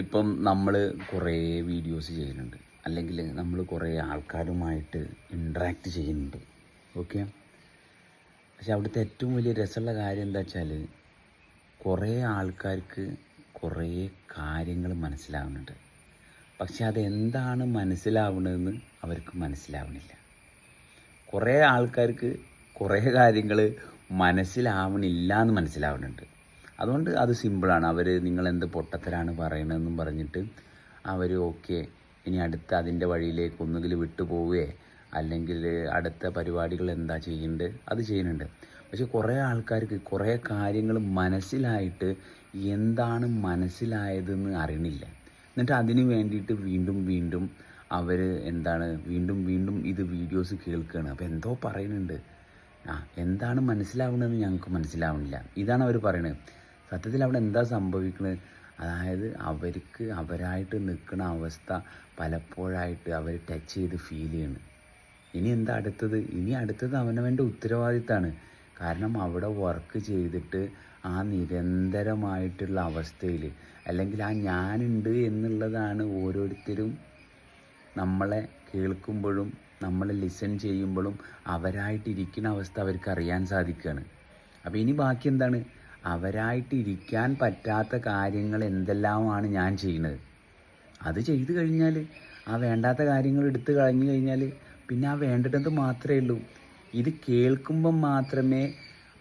ഇപ്പം നമ്മൾ കുറേ വീഡിയോസ് ചെയ്യുന്നുണ്ട്. അല്ലെങ്കിൽ നമ്മൾ കുറേ ആൾക്കാരുമായിട്ട് ഇൻട്രാക്ട് ചെയ്യുന്നുണ്ട്. ഓക്കെ പക്ഷെ അവിടുത്തെ ഏറ്റവും വലിയ രസമുള്ള കാര്യം എന്താ വെച്ചാൽ കുറേ ആൾക്കാർക്ക് കുറേ കാര്യങ്ങൾ മനസ്സിലാവുന്നുണ്ട്. പക്ഷെ അതെന്താണ് മനസ്സിലാവുന്നതെന്ന് അവർക്ക് മനസ്സിലാവണില്ല കുറേ ആൾക്കാർക്ക് കുറേ കാര്യങ്ങൾ മനസ്സിലാവണില്ല എന്ന് മനസ്സിലാവുന്നുണ്ട്. അതുകൊണ്ട് അത് സിമ്പിളാണ്. അവർ നിങ്ങൾ എന്ത് പൊട്ടത്തരാണ് പറയണതെന്നും പറഞ്ഞിട്ട് അവർ ഓക്കെ ഇനി അടുത്ത അതിന്റെ വഴിയിലേക്ക് ഒന്നുകിൽ വിട്ടുപോവുകയെ അല്ലെങ്കിൽ അടുത്ത പരിപാടികൾ എന്താ ചെയ്യുന്നുണ്ട് അത് ചെയ്യുന്നുണ്ട്. പക്ഷെ കുറേ ആൾക്കാർക്ക് കുറേ കാര്യങ്ങൾ മനസ്സിലായിട്ട് എന്താണ് മനസ്സിലായതെന്ന് അറിയണില്ല. എന്നിട്ട് അതിന് വേണ്ടിയിട്ട് വീണ്ടും വീണ്ടും അവർ എന്താണ് വീണ്ടും വീണ്ടും ഇത് വീഡിയോസ് കേൾക്കുകയാണ് അപ്പോൾ എന്തോ പറയുന്നുണ്ട്. ആ എന്താണ് മനസ്സിലാവുന്നതെന്ന് ഞങ്ങൾക്ക് മനസ്സിലാവുന്നില്ല ഇതാണ് അവർ പറയുന്നത് സത്യത്തിൽ അവിടെ എന്താ സംഭവിക്കുന്നത് അതായത് അവർക്ക് അവരായിട്ട് നിൽക്കുന്ന അവസ്ഥ പലപ്പോഴായിട്ട് അവർ ടച്ച് ചെയ്ത് ഫീൽ ചെയ്യുന്നു ഇനി എന്താ അടുത്തത്? ഇനി അടുത്തത് അവനവന്റെ ഉത്തരവാദിത്തമാണ് കാരണം അവിടെ വർക്ക് ചെയ്തിട്ട് ആ നിരന്തരമായിട്ടുള്ള അവസ്ഥയിൽ അല്ലെങ്കിൽ ആ ഞാനുണ്ട് എന്നുള്ളതാണ് ഓരോരുത്തരും നമ്മളെ കേൾക്കുമ്പോഴും നമ്മളെ ലിസൺ ചെയ്യുമ്പോഴും അവരായിട്ടിരിക്കുന്ന അവസ്ഥ അവർക്ക് അറിയാൻ സാധിക്കുകയാണ് അപ്പോൾ ഇനി ബാക്കി എന്താണ്? അവരായിട്ട് ഇരിക്കാൻ പറ്റാത്ത കാര്യങ്ങൾ എന്തെല്ലാമാണ് ഞാൻ ചെയ്യുന്നത്? അത് ചെയ്തു കഴിഞ്ഞാൽ ആ വേണ്ടാത്ത കാര്യങ്ങൾ എടുത്തു കളഞ്ഞു കഴിഞ്ഞാൽ പിന്നെ ആ വേണ്ടത് മാത്രമേ ഉള്ളൂ. ഇത് കേൾക്കുമ്പം മാത്രമേ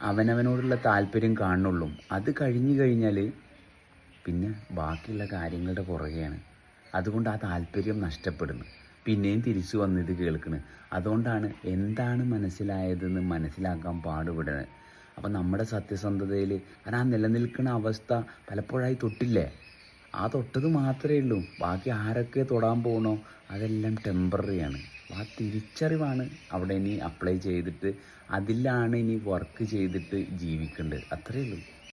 അവനവനോടുള്ള താല്പര്യം കാണുള്ളൂ അത് കഴിഞ്ഞു കഴിഞ്ഞാൽ പിന്നെ ബാക്കിയുള്ള കാര്യങ്ങളുടെ പുറകെയാണ്. അതുകൊണ്ട് ആ താല്പര്യം നഷ്ടപ്പെടുന്നു. പിന്നെയും തിരിച്ചു വന്ന് ഇത് കേൾക്കുന്നത് അതുകൊണ്ടാണ് എന്താണ് മനസ്സിലായതെന്ന് മനസ്സിലാക്കാൻ പാടുപെടുന്നത്. അപ്പം നമ്മുടെ സത്യസന്ധതയിൽ കാരണം ആ നിലനിൽക്കുന്ന അവസ്ഥ പലപ്പോഴായി തൊട്ടില്ലേ? ആ തൊട്ടത് മാത്രമേ ഉള്ളൂ. ബാക്കി ആരൊക്കെ തൊടാൻ പോകണോ അതെല്ലാം ടെമ്പററിയാണ് ആ തിരിച്ചറിവാണ് അവിടെ ഇനി അപ്ലൈ ചെയ്തിട്ട് അതിലാണ് ഇനി വർക്ക് ചെയ്തിട്ട് ജീവിക്കേണ്ടത്. അത്രയേ ഉള്ളൂ.